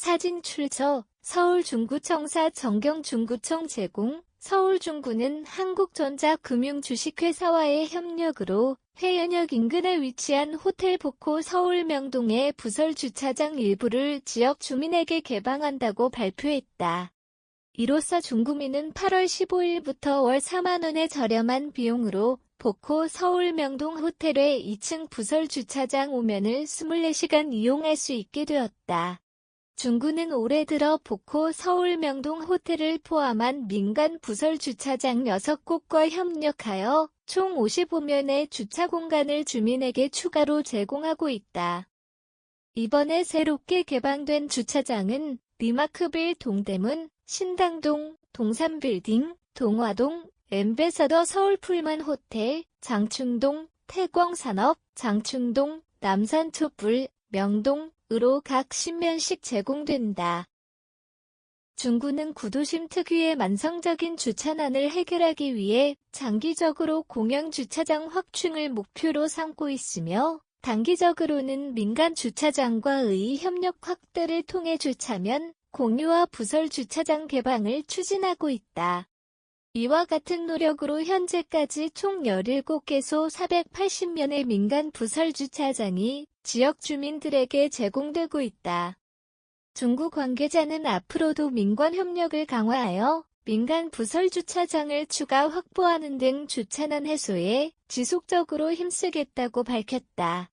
사진 출처 서울중구청사 정경중구청 제공 서울중구는 한국전자금융주식회사와의 협력으로 회연역 인근에 위치한 호텔 복호 서울 명동의 부설 주차장 일부를 지역 주민에게 개방한다고 발표했다. 이로써 중구민은 8월 15일부터 월 4만원의 저렴한 비용으로 복호 서울 명동 호텔의 2층 부설 주차장 오면을 24시간 이용할 수 있게 되었다. 중구는 올해 들어 복호 서울 명동 호텔을 포함한 민간 부설 주차장 6곳과 협력하여 총 55면의 주차 공간을 주민에게 추가로 제공하고 있다. 이번에 새롭게 개방된 주차장은 리마크빌 동대문, 신당동, 동산빌딩, 동화동, 엠베서더 서울풀만 호텔, 장충동, 태광산업, 장충동, 남산촛불, 명동으로 각 10면씩 제공된다. 중구는 구도심 특유의 만성적인 주차난을 해결하기 위해 장기적으로 공영 주차장 확충을 목표로 삼고 있으며 단기적으로는 민간 주차장과의 협력 확대를 통해 주차면 공유와 부설 주차장 개방을 추진하고 있다. 이와 같은 노력으로 현재까지 총 17개소 480면의 민간 부설 주차장이 지역 주민들에게 제공되고 있다. 중국 관계자는 앞으로도 민관 협력을 강화하여 민간 부설 주차장을 추가 확보하는 등 주차난 해소에 지속적으로 힘쓰겠다고 밝혔다.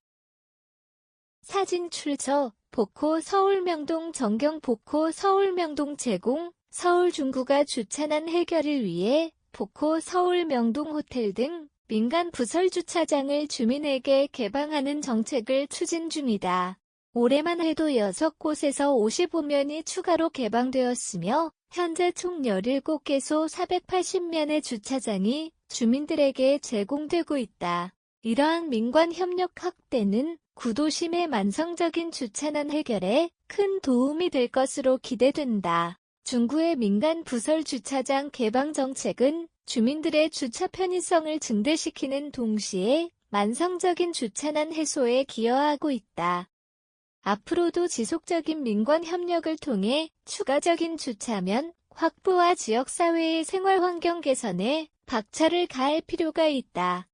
사진 출처 복호 서울명동 정경 복호 서울명동 제공 서울 중구가 주차난 해결을 위해 복호 서울 명동 호텔 등 민간 부설 주차장을 주민에게 개방하는 정책을 추진 중이다. 올해만 해도 6곳에서 55면이 추가로 개방되었으며 현재 총 17개소 480면의 주차장이 주민들에게 제공되고 있다. 이러한 민관 협력 확대는 구도심의 만성적인 주차난 해결에 큰 도움이 될 것으로 기대된다. 중구의 민간 부설 주차장 개방 정책은 주민들의 주차 편의성을 증대시키는 동시에 만성적인 주차난 해소에 기여하고 있다. 앞으로도 지속적인 민관 협력을 통해 추가적인 주차면 확보와 지역사회의 생활환경 개선에 박차를 가할 필요가 있다.